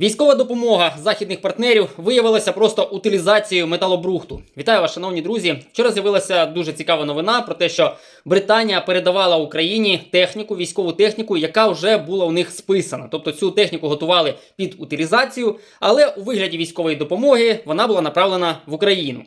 Військова допомога західних партнерів виявилася просто утилізацією металобрухту. Вітаю вас, шановні друзі. Вчора з'явилася дуже цікава новина про те, що Британія передавала Україні техніку, військову техніку, яка вже була у них списана. Тобто цю техніку готували під утилізацію, але у вигляді військової допомоги вона була направлена в Україну.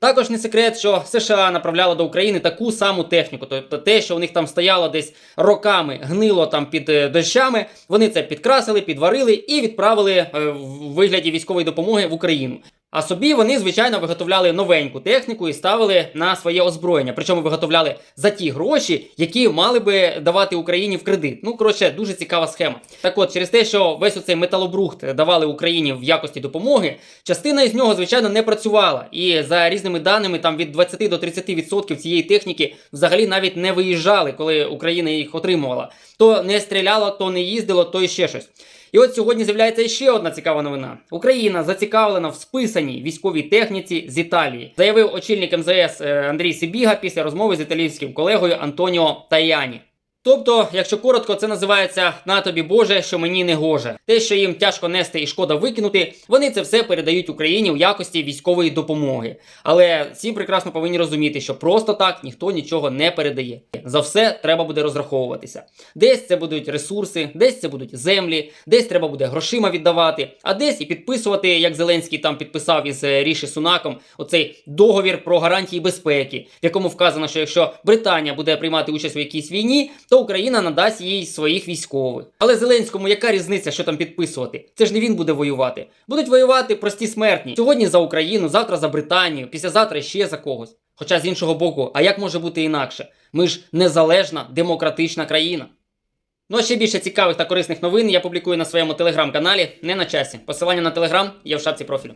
Також не секрет, що США направляла до України таку саму техніку, тобто те, що у них там стояло десь роками, гнило там під е, дощами. Вони це підкрасили, підварили і відправили е, в вигляді військової допомоги в Україну. А собі вони, звичайно, виготовляли новеньку техніку і ставили на своє озброєння. Причому виготовляли за ті гроші, які мали би давати Україні в кредит. Ну, коротше, дуже цікава схема. Так от, через те, що весь оцей металобрухт давали Україні в якості допомоги, частина із нього, звичайно, не працювала. І за різними даними, там від 20 до 30% цієї техніки взагалі навіть не виїжджали, коли Україна їх отримувала. То не стріляло, то не їздило, то і ще щось. І от сьогодні з'являється ще одна цікава новина. Україна зацікавлена в списаній військовій техніці з Італії, заявив очільник МЗС е, Андрій Сибіга після розмови з італійським колегою Антоніо Таяні. Тобто, якщо коротко, це називається на тобі Боже, що мені не гоже. Те, що їм тяжко нести і шкода викинути, вони це все передають Україні у якості військової допомоги. Але всі прекрасно повинні розуміти, що просто так ніхто нічого не передає. За все треба буде розраховуватися. Десь це будуть ресурси, десь це будуть землі, десь треба буде грошима віддавати, а десь і підписувати, як Зеленський там підписав із е, Ріші Сунаком, оцей договір про гарантії безпеки, в якому вказано, що якщо Британія буде приймати участь у якійсь війні, то Україна надасть їй своїх військових. Але Зеленському яка різниця, що там підписувати? Це ж не він буде воювати. Будуть воювати прості смертні. Сьогодні за Україну, завтра за Британію, післязавтра ще за когось. Хоча з іншого боку, а як може бути інакше? Ми ж незалежна демократична країна. Ну а ще більше цікавих та корисних новин я публікую на своєму телеграм-каналі не на часі. Посилання на телеграм є в шапці профілю.